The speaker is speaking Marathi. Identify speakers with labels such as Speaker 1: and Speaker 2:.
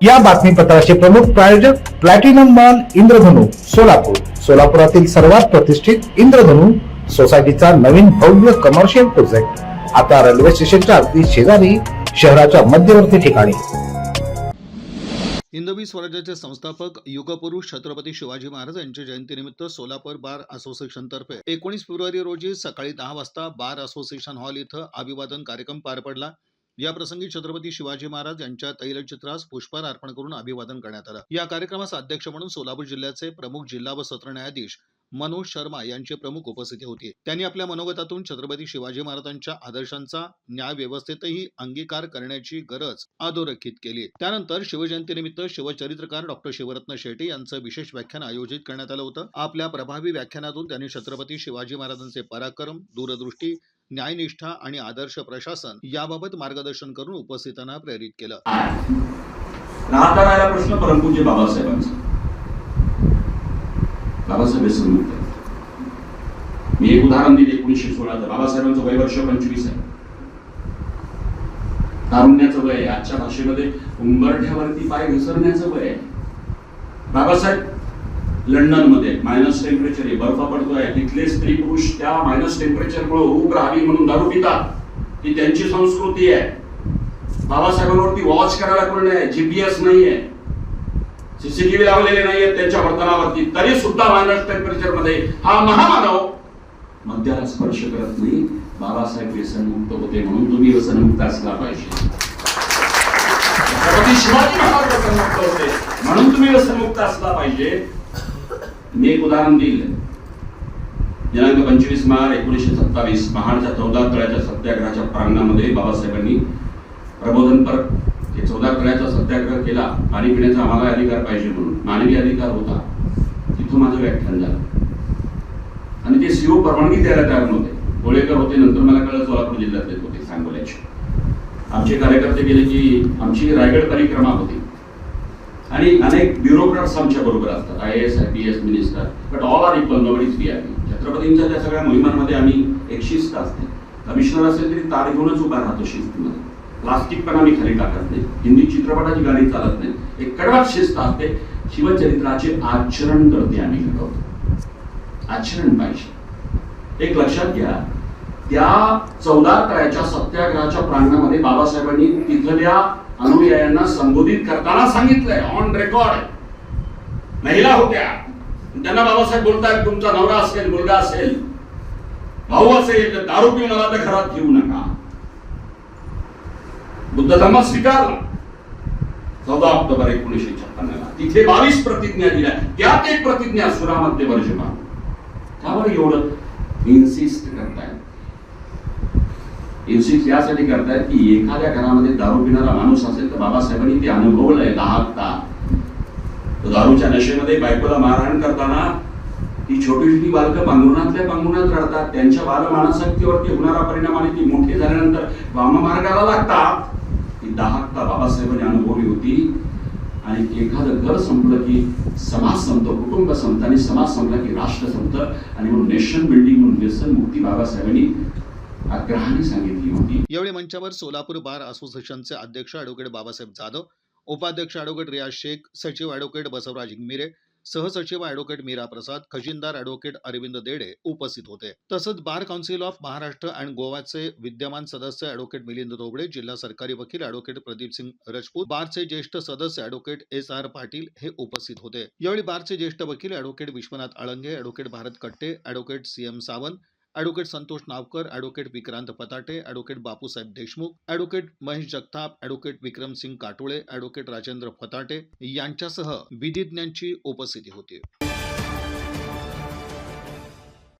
Speaker 1: या बातमीपत्राचे प्रमुख प्रायोजक प्लॅटिनम मॉल इंद्रधनु सोलापूर. सोलापुरातील सर्वात प्रतिष्ठित इंद्रधनु सोसायटीचा नवीन भव्य कमर्शियल प्रोजेक्ट आता रेल्वे स्टेशनच्या अगदी शेजारी शहराच्या मध्यवर्ती ठिकाणी.
Speaker 2: हिंदवी स्वराज्याचे संस्थापक युगपुरुष छत्रपती शिवाजी महाराज यांच्या जयंतीनिमित्त सोलापूर बार असोसिएशन तर्फे एकोणीस फेब्रुवारी रोजी सकाळी दहा वाजता बार असोसिएशन हॉल इथं अभिवादन कार्यक्रम पार पडला. या प्रसंगी छत्रपती शिवाजी महाराज यांच्या तैलचित्रास पुष्पहार अर्पण करून अभिवादन करण्यात आलं. या कार्यक्रमास अध्यक्ष म्हणून सोलापूर जिल्ह्याचे प्रमुख जिल्हा व सत्र न्यायाधीश मनोज शर्मा यांची प्रमुख उपस्थिती होती. त्यांनी आपल्या मनोगतातून छत्रपती शिवाजी महाराजांच्या आदर्शांचा न्याय व्यवस्थेतही अंगीकार करण्याची गरज अधोरेखित केली. त्यानंतर शिवजयंतीनिमित्त शिवचरित्रकार डॉक्टर शिवरत्न शेट्टी यांचं विशेष व्याख्यान आयोजित करण्यात आलं होतं. आपल्या प्रभावी व्याख्यानातून त्यांनी छत्रपती शिवाजी महाराजांचे पराक्रम दूरदृष्टी न्यायनिष्ठा आणि आदर्श प्रशासन याबाबत मार्गदर्शन करून उपस्थितांना प्रेरित केलं.
Speaker 3: राहता राहिला प्रश्न परमपूज्य बाबासाहेबांचा. बाबासाहेब हे मी एक उदाहरण दिले एकोणीसशे सोळाचं. बाबासाहेबांचं वय वर्ष पंचवीस आहे. तारुण्याचं वय आहे. आजच्या भाषेमध्ये उंबरठ्यावरती पाय घसरण्याचं वय आहे. बाबासाहेब लंडनमध्ये मायनस टेम्परेचर आहे. बर्फ पडतोय. तिथले स्त्री पुरुष त्या मायनस टेम्परेचरमुळे मुळे राहावी म्हणून दारू पितात. ही त्यांची संस्कृती आहे. बाबासाहेबांवरती वॉच करायला कोण नाही? जीपीएस नाहीये. सीसीटीव्ही लावलेले नाहीये त्यांच्या वर्तनावरती. तरी सुद्धा मायनस टेम्परेचरमध्ये हा महामानव मद्याला स्पर्श करत नाही. बाबासाहेब व्यसनमुक्त होते म्हणून तुम्ही व्यसनमुक्त असला पाहिजे. छत्रपती शिवाजी महाराज व्यसनमुक्त होते. म्हणून तुम्ही व्यसनमुक्त असला पाहिजे. मी एक उदाहरण देईल दिनांक पंचवीस मार्च एकोणीसशे सत्तावीस महाडच्या चौदा तळ्याच्या सत्याग्रहाच्या प्रांगणामध्ये बाबासाहेबांनी प्रबोधनपर हे चौदा तळ्याचा सत्याग्रह केला. पाणी पिण्याचा आम्हाला अधिकार पाहिजे म्हणून. मानवी अधिकार होता. तिथून माझं व्याख्यान झालं. आणि ते सीओ परवानगी द्यायला तयार नव्हते. कोळेकर होते नंतर मला कळलं सोलापूर जिल्ह्यातले होते सांगोल्याचे. आमचे कार्यकर्ते गेले की आमची रायगड परिक्रमा होती. आणि अनेक ब्युरोक्रॅट्स आमच्या बरोबर असतात I S I P S minister but all are equal nobody's B I छत्रपतींच्या त्या सगळ्या मोहिमांमध्ये आम्ही एक शिस्त असते. कमिशनर असेल तरी तार घेऊनच उभा राहतो शिस्तीमध्ये. प्लास्टिक पण आम्ही खाली टाकत नाही. हिंदी चित्रपटाची गाणी चालत नाही. एक कडवाट शिस्त असते. शिवचरित्राचे आचरण करते आम्ही. घडवतो आचरण पाहिजे. एक लक्षात घ्या त्या चौदा तळ्याच्या सत्याग्रहाच्या प्रांगणामध्ये बाबासाहेबांनी तिथल्या अनुयायांना संबोधित करताना सांगितलंय ऑन रेकॉर्ड महिला होत्या. त्यांना बाबासाहेब बोलतायत तुमचा नवरा असेल मुलगा असेल. भाऊ असेल तर दारू पिऊन आला तर घरात घेऊ नका. बुद्ध धर्म स्वीकारला. चौदा ऑक्टोबर एकोणीसशे छप्पन्नला. तिथे बावीस प्रतिज्ञा दिल्या. त्यात एक प्रतिज्ञा सुरामध्ये वर्षभर त्यावर एवढं इन्सिस्ट करतायत. इन्सिस्ट यासाठी करतायत की एखाद्या घरामध्ये दारू पिणारा माणूस असेल तर बाबासाहेबांनी ते अनुभवलंय दहाकता. तो दारूच्या नशेमध्ये बायकोला मारहाण करताना ती छोटी छोटी बालकं पांघरुणातल्या पांघरुणात रडतात. त्यांच्या बाल मानसक्तीवरती होणारा परिणाम आणि ती मोठी झाल्यानंतर वाममार्गाला लागतात. ती दहाकता बाबासाहेबांनी अनुभवली होती. आणि एखादं घर संपलं की समाज संपतो कुटुंब संपतं आणि समाज संपला की राष्ट्र संपतं. आणि म्हणून नेशन बिल्डिंग म्हणून व्यसन मुक्ती बाबासाहेबांनी आग्रहाने सांगितली होती.
Speaker 2: यावेळी मंचावर सोलापूर बार असोसिएशनचे अध्यक्ष ॲडव्होकेट बाबासाहेब जाधव उपाध्यक्ष ॲडव्होकेट रियाज शेख सचिव ॲडव्होकेट बसवराज हिंगमिरे सहसचिव ॲडव्होकेट मीरा प्रसाद खजिनदार ॲडव्होकेट अरविंद देडे उपस्थित होते. तसंच bar council of Maharashtra and गोवाचे विद्यमान सदस्य ॲडव्होकेट मिलिंद तोबडे जिल्हा सरकारी वकील ॲडव्होकेट प्रदीप सिंग राजपूत बारचे ज्येष्ठ सदस्य ॲडव्होकेट एस आर पाटील हे उपस्थित होते. यावेळी बारचे ज्येष्ठ वकील advocate Vishwanath Alange advocate Bharat Katte advocate C M Sawant advocate Santosh Navkar advocate Vikrant Patate advocate Bapusaheb Deshmukh advocate Mahesh Jagtap advocate Vikramsingh Katole advocate Rajendra Fatate यांच्यासह विधिज्ञांची उपस्थिती होती.